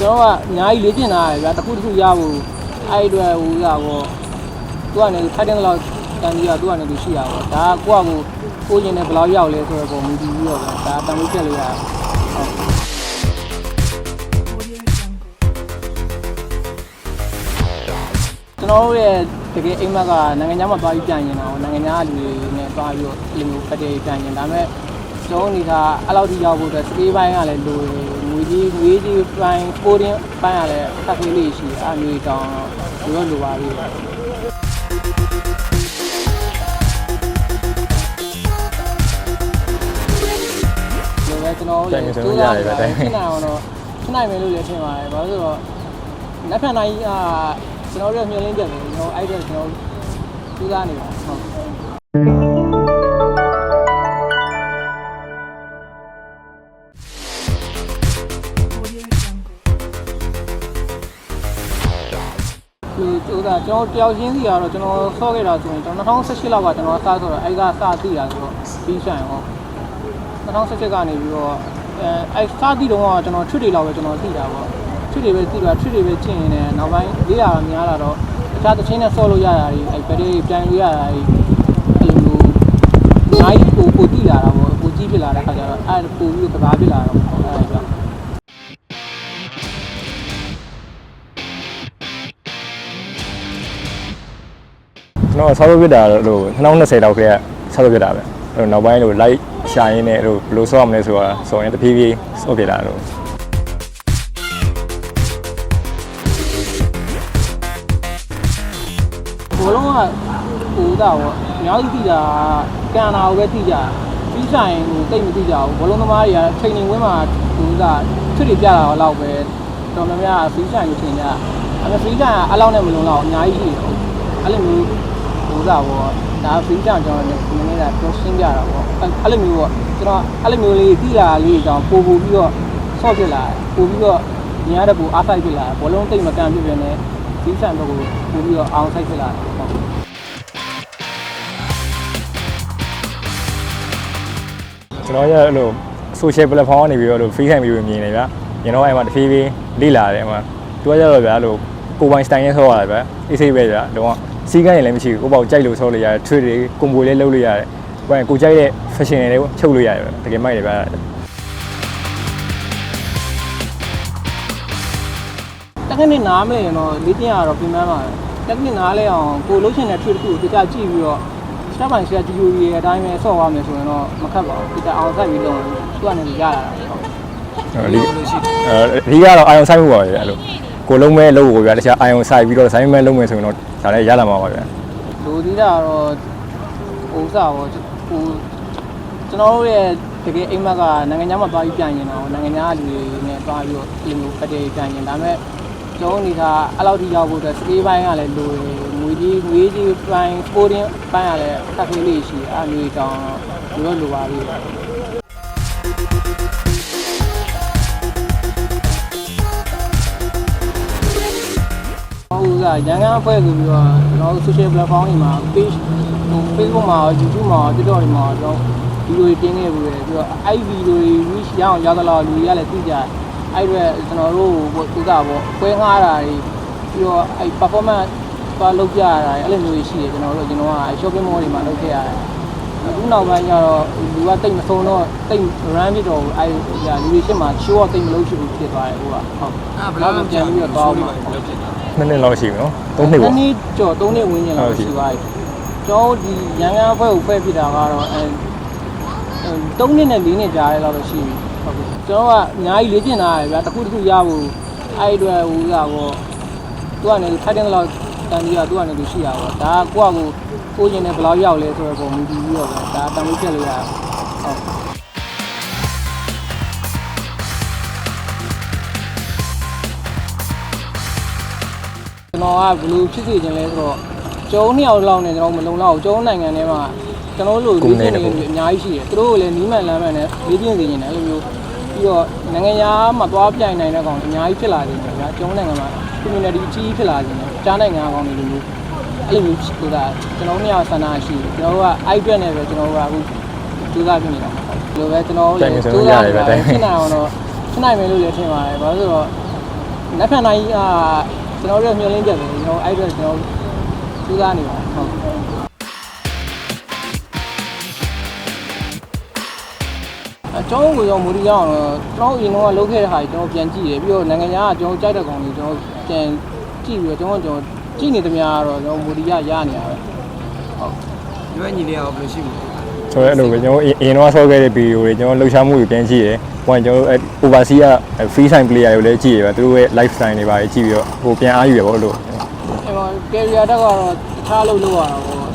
ကျွန်တော်ကအများကြီးလေ့ကျင့်တာရယ်ဗျာတစ်ခုတစ်ခုရဖို့အဲ့ဒီအတွက်ဟိုကပေါ့သူကနေထိုက်တဲ့လောက်တန်ကြီးကသူကနေသူရှိရပါတော့ဒါကကိုယ့်အကိုကိုကျင်တဲ့ဘယ်လောက်ရောက်လဲဆိုတော့ပုံမူတည်ပြီးတော့ဗျာဒါတန်ဖိုးချက်လို့ရတယ်ဟုတ်ကျွန်တော်တို့ရဲ့တကယ်အိမ်မက်ကနိုင်ငံခြားမှာသွားပြီးပြန်ရင်တော့နိုင်ငံခြားလူတွေနဲ့သွားပြီးတော့ဒီလိုဖက်တယ်ပြန်ရင်ဒါပေမဲ့ကျွန်တော်နေတာအဲ့လောက်ထိရောက်ဖို့အတွက်စကေးပိုင်းကလည်းလိုတယ် ငွေကြီးငွေကြီးပိုင်းပိုးတင်းပိုင်းကလည်းအခက်အခဲလေးရှိတယ်အဲ့မျိုးတောင်းတော့လိုတော့လိုပါပြီဒီပဲကျွန်တော်လည်းရှင်းနိုင်အောင်တော့ရှင်းနိုင်မယ်လို့လည်းထင်ပါတယ်ဘာလို့လဲဆိုတော့လက်ဖက်နိုင်ကကျွန်တော်တို့မျှော်လင့်ချက်ပဲကျွန်တော်အဲ့ဒါကျွန်တော်စူးစမ်းနေတာဟုတ် ကျွန်တော်တယောက်ချင်းစီကတော့ကျွန်တော်ဆော့ခဲ့တာဆိုရင်ကျွန်တော်2018လောက်ကကျွန်တော်စဆိုတော့အဲ့ကစသိတာဆိုတော့ပြီးဆိုင်ဟော2018ကနေပြီးတော့အဲအဲ့စသိတော့ကကျွန်တော်ထွတ်တွေလောက်ပဲကျွန်တော်သိတာပေါ့ထွတ်တွေပဲသိတာထွတ်တွေပဲကျင့်နေတယ်နောက်ပိုင်းလေးရာများလာတော့တခြားသချင်းနဲ့ဆော့လို့ရတာတွေအဲ့ဘယ်တွေပြန်လို့ရတာတွေအဲ့လိုမျိုးနိုင်ကိုကိုသိလာတာပေါ့ကိုကြီးဖြစ်လာတဲ့ခါကျတော့အဲ့ပို့ပြီးကဘာဖြစ်လာတော့ပေါ့အဲ့ဒါကြောင့် ကျွန်တော်ဆောက်လုပ်ပြတာလို့2020လောက်ခရက်ဆောက်လုပ်ပြတာပဲအဲ့တော့နောက်ပိုင်းလို့ light ရှာရင်းနဲ့အဲ့လိုဘယ်လိုဆောက်ရမလဲဆိုတာဆိုရင်တဖြည်းဖြည်းဆောက်ပြတာလို့ဘောလုံးကဟိုတာပေါ့အများကြီးသိတာကကန်နာကိုပဲသိကြပြီးဆိုင်ဟိုတိတ်မသိကြဘူးဘောလုံးသမားတွေကချိန်နေဝင်းမှာဟိုတာထွတ်တွေပြတာတော့ပဲတော်တော်များများပြီးဆိုင်ကိုထင်ကြအဲ့ဒါပြီးဆိုင်ကအလောက်နဲ့မလုံးတော့အများကြီးရှိတယ်အဲ့လိုမျိုး ဟိုတာပေါ့ဒါပြီးဆိုင်ကျွန်တော်နည်းနည်းကပြောရှင်းပြတာပေါ့အဲ့လိုမျိုးပေါ့ကျွန်တော်အဲ့လိုမျိုးလေးသိလာလေးကြောင့်ပို့ပို့ပြီးတော့ဆော့ဖြစ်လာပို့ပြီးတော့ညီရတဲ့ပူအားဆိုင်ဖြစ်လာဘောလုံးတိတ်မကန်ဖြစ်ဖြစ်နေပြီးဆိုင်ဘက်ကိုပို့ပြီးတော့အောင်ဆိုင်ဖြစ်လာဟုတ်ကျွန်တော်ရဲ့အဲ့လို social platform ကနေပြီးတော့လို့ free time ပြီးမြင်နေဗျာကျွန်တော်အဲ့မှာတဖြည်းဖြည်းလေ့လာတယ်အဲ့မှာသူကကြတော့ဗျာအဲ့လိုကိုပိုင် style နဲ့ဆောက်ရတယ်ဗျာအေးစိတ်ပဲဗျာတော့ စီးကန်းရင်လည်းမရှိဘူးကိုပေါ့ကြိုက်လို့ဆောက်လို့ရတယ် trade တွေ combo လေးလုပ်လို့ရတယ်ကိုယ်ကိုကြိုက်တဲ့ fashion တွေလည်းချုပ်လို့ရတယ်ဗျာတကယ်မိုက်တယ်ဗျာတက်ကနစ်နားမလဲရင်တော့လေ့ကျင့်ရတော့ပြင်ပန်းပါတယ်တက်ကနစ်နားလဲအောင်ကိုလှုပ်ရှင်တဲ့ trade တစ်ခုကိုတခြားကြည့်ပြီးတော့ step by step ဒီလိုကြီးအတိုင်းပဲဆော့သွားမယ်ဆိုရင်တော့မခက်ပါဘူးတခြားအောင်ဆိုင်ပြီးတော့သူကနေရလာတာဟုတ်အဓိအဲဒီကတော့အာယုံဆိုင်မှုပါပဲအဲ့လိုကိုလုံးမဲလုံးကိုဗျာတခြားအာယုံဆိုင်ပြီးတော့ဆိုင်မဲလုံးမဲဆိုရင်တော့ ဒါလည်းရလာမှာပါဗျာလူသီးတာကတော့ဟိုစားပေါ့ဟိုကျွန်တော်တို့ရဲ့တကယ်အိမ်မက်ကနိုင်ငံခြားမှာသွားပြီးပြန်ရင်တော့နိုင်ငံခြားလူတွေနဲ့သွားပြီးတော့ဒီလိုဖက်တယ်ပြန်ရင်ဒါပေမဲ့ကျွန်တော်နေတာအဲ့လောက်ထိရောက်ဖို့အတွက်စကေးပိုင်းကလည်းလိုတယ်ငွေကြီးငွေကြီးပိုင်းပိုးတင်းပိုင်းကလည်းအခက်အခဲလေးရှိတယ်အဲ့အမျိုးတောင်းတော့လိုတော့လိုပါပြီ ကဲ့ရန်ကုန်အဖွဲ့ဆိုပြီးတော့ကျွန်တော်တို့ social platform တွေမှာ page ဟို Facebook မှာ YouTube မှာ TikTok တွေမှာကျွန်တော်ဗီဒီယိုတွေတင်ခဲ့ပြီးတယ်ပြီးတော့အဲ့ဒီဗီဒီယိုတွေ reach ရအောင်ရသလောက်လူတွေကလည်းသိကြတယ်အဲ့ဒီအတွက်ကျွန်တော်တို့ဟိုဥစ္စာပေါ့ခွဲငှားတာတွေပြီးတော့အဲ့ performance ပါလုပ်ကြရတာတွေအဲ့လိုမျိုးတွေရှိတယ်ကျွန်တော်တို့ကျွန်တော်က shopping mall တွေမှာလုပ်ခဲ့ရတယ်အခုနောက်ပိုင်းကျတော့လူကတိတ်မဆုံးတော့တိတ် run ဖြစ်တော့အဲ့ဒီလူတွေရှင်းမှာ show ကတိတ်မလုပ်ချင်ဘူးဖြစ်သွားတယ်ဟိုကဟုတ်အဲ့ဘယ်လိုပြန်ပြီးတော့တော့မှာ နှစ်နှစ်လောက်ရှိပြီနော်သုံးနှစ်ပေါ့ နှစ်ကျော်သုံးနှစ်ဝန်းကျင်လောက်ရှိသွားပြီကျွန်တော်ဒီရန်ကုန်အဖွဲ့ကိုဖွဲ့ပြတာကတော့အဲသုံးနှစ်နဲ့၄နှစ်ကြာရဲလောက်တော့ရှိပြီဟုတ်ကဲ့ကျွန်တော်ကအများကြီးလေ့ကျင့်တာရယ်ဗျာတစ်ခုတစ်ခုရဖို့အဲ့ဒီအတွက်ဟိုကပေါ့သူကနေထိုက်တဲ့လောက်တန်ကြီးကသူကနေသူရှိတာပေါ့ဒါကကိုယ့်အကိုကိုကျင်တဲ့ဘယ်လောက်ရောက်လဲဆိုတော့ပုံမူတည်ပြီးတော့ဗျာဒါတန်ဖိုးချက်လို့ရတယ်ဟုတ် ကျွန်တော်ကဘယ်လိုဖြစ်စေချင်လဲဆိုတော့ကျုံနှစ်ယောက်လောက်နဲ့ကျွန်တော်မလုံလောက်ဘူးကျုံနိုင်ငံထဲမှာကျွန်တော်တို့လူတွေအများကြီးရှိတယ်သူတို့ကလည်းနီးမှန်လမ်းမှန်နဲ့လေ့ကျင့်စေချင်တယ်အဲ့လိုမျိုးပြီးတော့နိုင်ငံသားမှာသွားပြိုင်နိုင်တဲ့ကောင်အများကြီးဖြစ်လာတယ်ဗျာကျုံနိုင်ငံမှာ community အကြီးဖြစ်လာတယ်ကြားနိုင်ငံကောင်တွေလိုမျိုးအဲ့လိုမျိုးဆိုတာကျွန်တော်တို့ညဆန္ဒရှိတယ်ကျွန်တော်တို့ကအဲ့အတွက်နဲ့ပဲကျွန်တော်တို့ကအခုကြိုးစားဖြစ်နေတာဒီလိုပဲကျွန်တော်တို့လည်းကြိုးစားနေတာဖြစ်နိုင်အောင်တော့ဖြစ်နိုင်မယ်လို့လည်းထင်ပါတယ်ဘာလို့လဲဆိုတော့လက်ခံနိုင်အာ ကျွန်တော်တို့မျှော်လင့်ချက်ပဲကျွန်တော်အဲ့ဒါကျွန်တော်စူးစမ်းနေပါဟုတ်အကျောင်းကိုရောမူရီရအောင်တော့ကျွန်တော်အရင်ကလုပ်ခဲ့တဲ့ဟာကျွန်တော်ပြန်ကြည့်တယ်ပြီးတော့နိုင်ငံခြားကကျွန်တော်ကြိုက်တဲ့ကောင်တွေကျွန်တော်ပြန်ကြည့်ပြီးတော့ကျွန်တော်ကျွန်တော်ကြည့်နေသမျှကတော့ကျွန်တော်မူရီရရနေရပဲဟုတ်ရွေးညီလေးအောင်ဘယ်လိုရှိမလဲ ဆိုတော့အဲ့လိုပဲကျွန်တော်အရင်တော့ဆော့ခဲ့တဲ့ဗီဒီယိုတွေကျွန်တော်လှူရှားမှုတွေပြန်ကြည့်ရယ်။ဟိုကကျွန်တော်အဲ့ overseas က free sign player တွေလည်းကြည့်ရယ်ဗျ။သူတို့ရဲ့ lifestyle တွေပါကြည့်ပြီးတော့ဟိုပြန်အားယူရပေါ့လို့အဲ့တော့ကယ်ရီယာတက်ကတော့တခြားလို့လို့ရတာပေါ့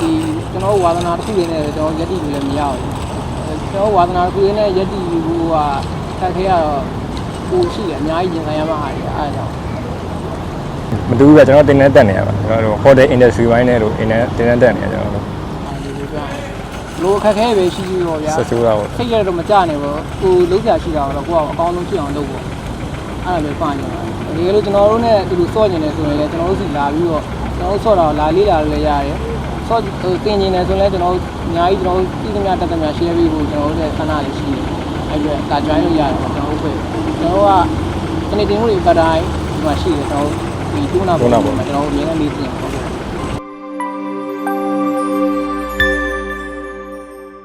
ဒီကျွန်တော်ဝါသနာတစ်ခုရင်းနဲ့ကျွန်တော်ယက်တီလို့လည်းမရဘူးကျွန်တော်ဝါသနာတစ်ခုရင်းနဲ့ယက်တီဘူးကခက်ခဲရတော့ကိုရှိတယ်အများကြီးရင်ဆိုင်ရမှာဟာတွေအဲ့ဒါကြောင့်မတူဘူးဗျကျွန်တော်တင်နေတက်နေရပါကျွန်တော်တို့ hotel industry ဘိုင်းနဲ့လို့တင်နေတင်နေတက်နေရကျွန်တော် တို့လိုခက်ခဲပဲရှိပြီးတော့ဗျာဆက်ချိုးတာပေါ့စိတ်ရတော့မကြနိုင်ဘူးကိုလုံးပြရှိတာတော့ကိုကအကောင်းဆုံးဖြစ်အောင်လုပ်ပေါ့အဲ့ဒါပဲပါနေတာတကယ်လို့ကျွန်တော်တို့နဲ့ဒီလိုစော့ကျင်နေဆိုရင်လည်းကျွန်တော်တို့စီလာပြီးတော့ကျွန်တော်တို့စော့တာလာလေးလာလည်းရတယ်စော့တင်ကျင်နေဆိုရင်လည်းကျွန်တော်တို့အများကြီးကျွန်တော်တို့ပြည်သမျှတက်သမျှ share ပေးဖို့ကျွန်တော်တို့ရဲ့ဆန္ဒလေးရှိတယ်အဲ့ဒါက join လို့ရတယ်ကျွန်တော်တို့ပဲကျွန်တော်တို့ကတနေ့တင်မှုတွေပတ်တိုင်းဒီမှာရှိတယ်ကျွန်တော်တို့ဒီတူနာပုံမှာကျွန်တော်တို့အများနဲ့လေးတင်ဟုတ်ကဲ့